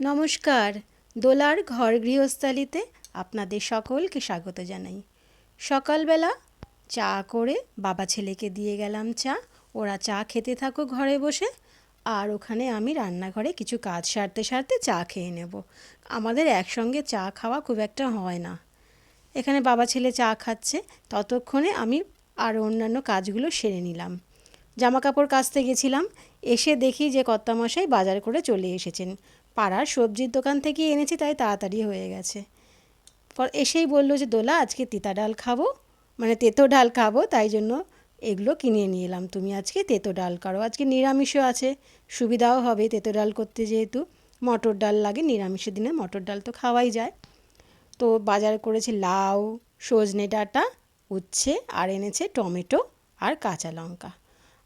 নমস্কার। দোলার ঘর গৃহস্থালিতে আপনাদের সকলকে স্বাগত জানাই। সকালবেলা চা করে বাবা ছেলেকে দিয়ে গেলাম চা। ওরা চা খেতে থাকো ঘরে বসে। আর ওখানে আমি রান্নাঘরে কিছু কাজ সারতে সারতে চা খেয়ে নেব। আমাদের একসঙ্গে চা খাওয়া খুব একটা হয় না। এখানে বাবা ছেলে চা খাচ্ছে। ততক্ষণে আমি আর অন্যান্য কাজগুলো সেরে নিলাম। জামা কাপড় কাচতে গেছিলাম। এসে দেখি যে কর্তামশাই বাজার করে চলে এসেছেন। পাড়ার সবজির দোকান থেকে এনেছি, তাই তাড়াতাড়ি হয়ে গেছে। পর এসেই বলল যে, দোলা, আজকে তিতা ডাল খাব। মানে তেতো ডাল খাব, তাই জন্য এগুলো কিনে নিয়ে এলাম। তুমি আজকে তেতো ডাল করো। আজকে নিরামিষও আছে, সুবিধাও হবে তেতো ডাল করতে যেহেতু। মটর ডাল লাগে, নিরামিষের দিনে মটর ডাল তো খাওয়াই যায়। তো বাজার করেছি লাউ, সজনে ডাঁটা, উচ্ছে, আর এনেছে টমেটো আর কাঁচা লঙ্কা।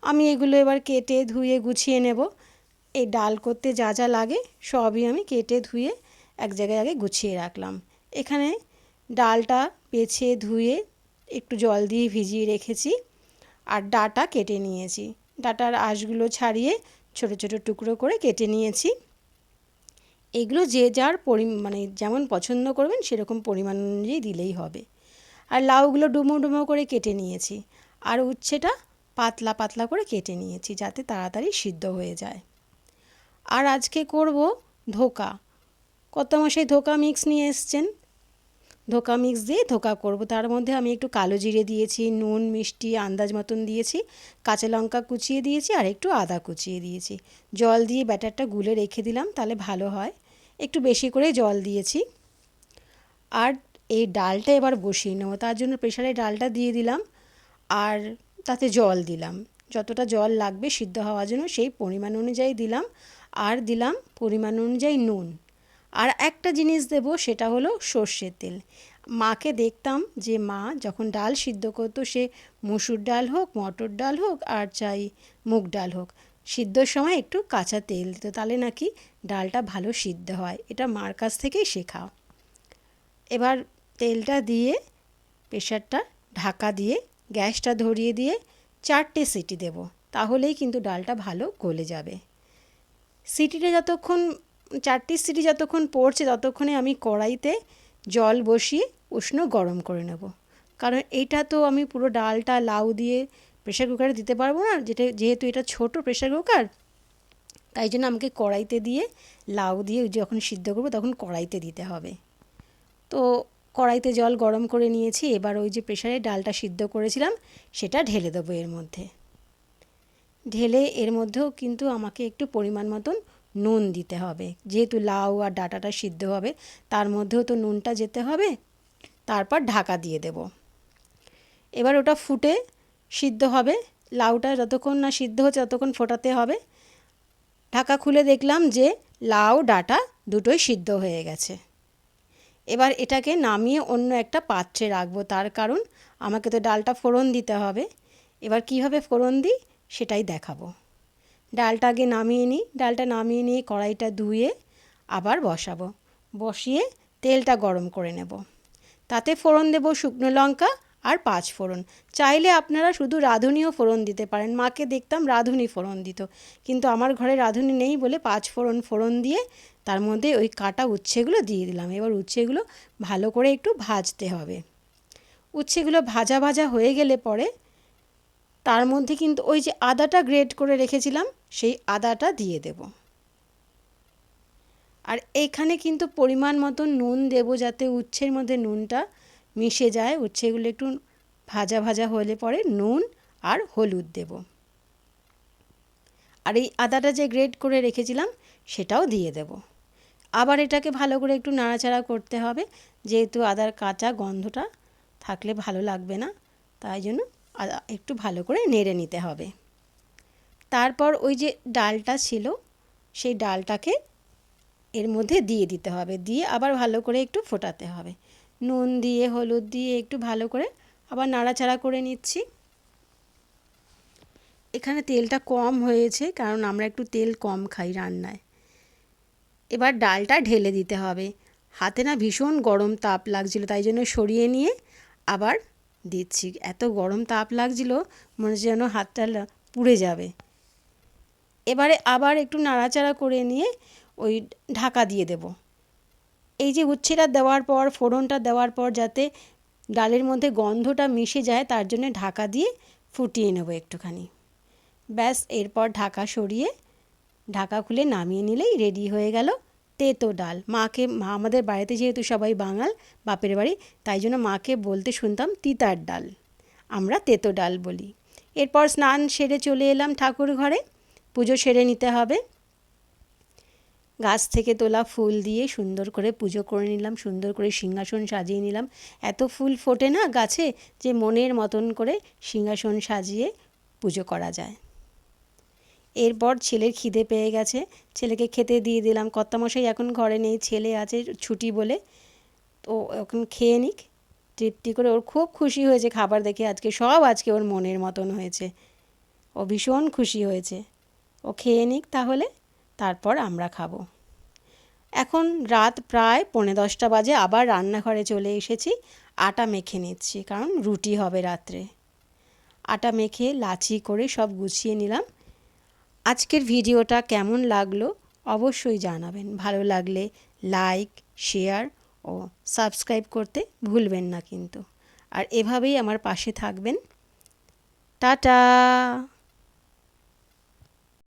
আমি এগুলো এবার কেটে ধুয়ে গুছিয়ে নেব। এই ডাল করতে যা যা লাগে সবই আমি কেটে ধুয়ে এক জায়গায় আগে গুছিয়ে রাখলাম। এখানে ডালটা বেছে ধুয়ে একটু জল দিয়ে ভিজিয়ে রেখেছি আর ডাটা কেটে নিয়েছি। ডাটার আঁশগুলো ছাড়িয়ে ছোট ছোট টুকরো করে কেটে নিয়েছি। এগুলো যে যার পরি মানে যেমন পছন্দ করবেন সেরকম পরিমাণ অনুযায়ী দিলেই হবে। আর লাউগুলো ডুমো ডুমো করে কেটে নিয়েছি। আর উচ্ছেটা পাতলা পাতলা করে কেটে নিয়েছি যাতে তাড়াতাড়ি সিদ্ধ হয়ে যায়। আর আজকে করব ধোকা। কত মশাই ধোকা মিক্স নিয়ে এসছেন। ধোকা মিক্স দিয়ে ধোকা করব। তার মধ্যে আমি একটু কালো জিরে দিয়েছি, নুন, মিষ্টি, আন্দাজ মতন দিয়েছি, কাঁচা লঙ্কা কুচিয়ে দিয়েছি, আর একটু আদা কুচিয়ে দিয়েছি। জল দিয়ে ব্যাটারটা গুলে রেখে দিলাম, তাহলে ভালো হয়। একটু বেশি করে জল দিয়েছি। আর এই ডালটা এবার বসিয়ে নেব। তার জন্য প্রেশারে ডালটা দিয়ে দিলাম, আর তাতে জল দিলাম। যতটা জল লাগবে সিদ্ধ হওয়ার জন্য সেই পরিমাণ অনুযায়ী দিলাম। আর দিলাম পরিমাণ অনুযায়ী নুন। আর একটা জিনিস দেব, সেটা হলো সর্ষের তেল। মাকে দেখতাম যে মা যখন ডাল সিদ্ধ করতো, সে মুসুর ডাল হোক, মটর ডাল হোক, আর চাই মুগ ডাল হোক, সিদ্ধর সময় একটু কাঁচা তেল দিত, তাহলে নাকি ডালটা ভালো সিদ্ধ হয়। এটা মার কাছ থেকেই শেখা। এবার তেলটা দিয়ে প্রেশারটা ঢাকা দিয়ে, গ্যাসটা ধরিয়ে দিয়ে চারটে সিটি দেব, তাহলেই কিন্তু ডালটা ভালো গলে যাবে। সিটিটা যতক্ষণ, চারটি সিটি যতক্ষণ পড়ছে ততক্ষণে আমি কড়াইতে জল বসিয়ে উষ্ণ গরম করে নেব। কারণ এইটা তো আমি পুরো ডালটা লাউ দিয়ে প্রেশার কুকারে দিতে পারব না, যেটা যেহেতু এটা ছোট প্রেশার কুকার তাই জন্য আমাকে কড়াইতে দিয়ে লাউ দিয়ে যখন সিদ্ধ করব তখন কড়াইতে দিতে হবে। তো কড়াইতে জল গরম করে নিয়েছি, এবার ওই যে প্রেশারে ডালটা সিদ্ধ করেছিলাম, সেটা ঢেলে দেবো এর মধ্যে। ঢেলে এর মধ্যেও কিন্তু আমাকে একটু পরিমাণ মতন নুন দিতে হবে। যেহেতু লাউ আর ডাটাটা সিদ্ধ হবে, তার মধ্যেও তো নুনটা যেতে হবে। তারপর ঢাকা দিয়ে দেব। এবার ওটা ফুটে সিদ্ধ হবে। লাউটা যতক্ষণ না সিদ্ধ হচ্ছে ততক্ষণ ফোটাতে হবে। ঢাকা খুলে দেখলাম যে লাউ, ডাটা দুটোই সিদ্ধ হয়ে গেছে। এবার এটাকে নামিয়ে অন্য একটা পাত্রে রাখব। তার কারণ আমাকে তো ডালটা ফোড়ন দিতে হবে। এবার কীভাবে ফোড়ন দিই? সেটাই দেখাবো। ডালটা আগে নামিয়ে নিই, ডালটা নামিয়ে নিয়ে কড়াইটা ধুয়ে আবার বসাবো। বসিয়ে তেলটা গরম করে নেব। তাতে ফোড়ন দেব শুকনো লঙ্কা আর পাঁচ ফোড়ন। চাইলে আপনারা শুধু রাঁধুনিও ফোড়ন দিতে পারেন। মাকে দেখতাম রাঁধুনি ফোড়ন দিত। কিন্তু আমার ঘরে রাঁধুনি নেই বলে পাঁচ ফোড়ন ফোড়ন দিয়ে তার মধ্যে ওই কাটা উচ্ছেগুলো দিয়ে দিলাম। এবার উচ্ছেগুলো ভালো করে একটু ভাজতে হবে। উচ্ছেগুলো ভাজা ভাজা হয়ে গেলে পরে তার মধ্যে কিন্তু ওই যে আদাটা গ্রেট করে রেখেছিলাম, সেই আদাটা দিয়ে দেব। আর এইখানে কিন্তু পরিমাণ মতো নুন দেব যাতে উচ্ছের মধ্যে নুনটা মিশে যায়। উচ্ছেগুলো একটু ভাজা ভাজা হলে পরে নুন আর হলুদ দেব। আর এই আদাটা যে গ্রেট করে রেখেছিলাম, সেটাও দিয়ে দেব। আবার এটাকে ভালো করে একটু নাড়াচাড়া করতে হবে, যেহেতু আদার কাঁচা গন্ধটা থাকলে ভালো লাগবে না, তাই জন্য একটু ভালো করে নেড়ে নিতে হবে। তারপর ওই যে ডালটা ছিল, সেই ডালটাকে এর মধ্যে দিয়ে দিতে হবে। দিয়ে আবার ভালো করে একটু ফোটাতে হবে। নুন দিয়ে, হলুদ দিয়ে একটু ভালো করে আবার নাড়াচাড়া করে নিচ্ছি। এখানে তেলটা কম হয়েছে, কারণ আমরা একটু তেল কম খাই রান্নায়। এবার ডালটা ঢেলে দিতে হবে। হাতে না ভীষণ গরম তাপ লাগছিল, তাই জন্য সরিয়ে নিয়ে আবার দিচ্ছি। এত গরম তাপ লাগছিল, মনে হচ্ছে যেন হাতটা পুড়ে যাবে। এবারে আবার একটু নাড়াচাড়া করে নিয়ে ওই ঢাকা দিয়ে দেব। এই যে উচ্ছেটা দেওয়ার পর, ফোড়নটা দেওয়ার পর যাতে ডালের মধ্যে গন্ধটা মিশে যায়, তার জন্য ঢাকা দিয়ে ফুটিয়ে নেব একটুখানি। ব্যাস, এরপর ঢাকা সরিয়ে, ঢাকা খুলে নামিয়ে নিলেই রেডি হয়ে গেল তেতো ডাল। মাকে, মা, আমাদের বাড়িতে যেহেতু সবাই বাঙাল, বাপের বাড়ি, তাই জন্য মাকে বলতে শুনতাম তিতার ডাল। আমরা তেতো ডাল বলি। এরপর স্নান সেরে চলে এলাম ঠাকুর ঘরে। পুজো সেরে নিতে হবে। গাছ থেকে তোলা ফুল দিয়ে সুন্দর করে পুজো করে নিলাম, সুন্দর করে সিংহাসন সাজিয়ে নিলাম। এত ফুল ফোটে না গাছে যে মনের মতন করে সিংহাসন সাজিয়ে পুজো করা যায়। এরপর ছেলের খিদে পেয়ে গেছে। ছেলেকে খেতে দিয়ে দিলাম। কর্তামশাই এখন ঘরে নেই, ছেলে আছে ছুটি বলে। তো এখন খেয়ে নিক। তৃপ্তি করে ওর খুব খুশি হয়েছে খাবার দেখে। আজকে সব আজকে ওর মনের মতন হয়েছে। ও ভীষণ খুশি হয়েছে। ও খেয়ে নিক তাহলে, তারপর আমরা খাব। এখন রাত প্রায় পৌনে দশটা বাজে, আবার রান্নাঘরে চলে এসেছি। আটা মেখে নিচ্ছি, কারণ রুটি হবে রাত্রে। আটা মেখে লাচি করে সব গুছিয়ে নিলাম। আজকের ভিডিওটা কেমন লাগল অবশ্যই জানাবেন। ভালো লাগলে লাইক শেয়ার ও সাবস্ক্রাইব করতে ভুলবেন না কিন্তু। আর এভাবেই আমার পাশে থাকবেন। টাটা!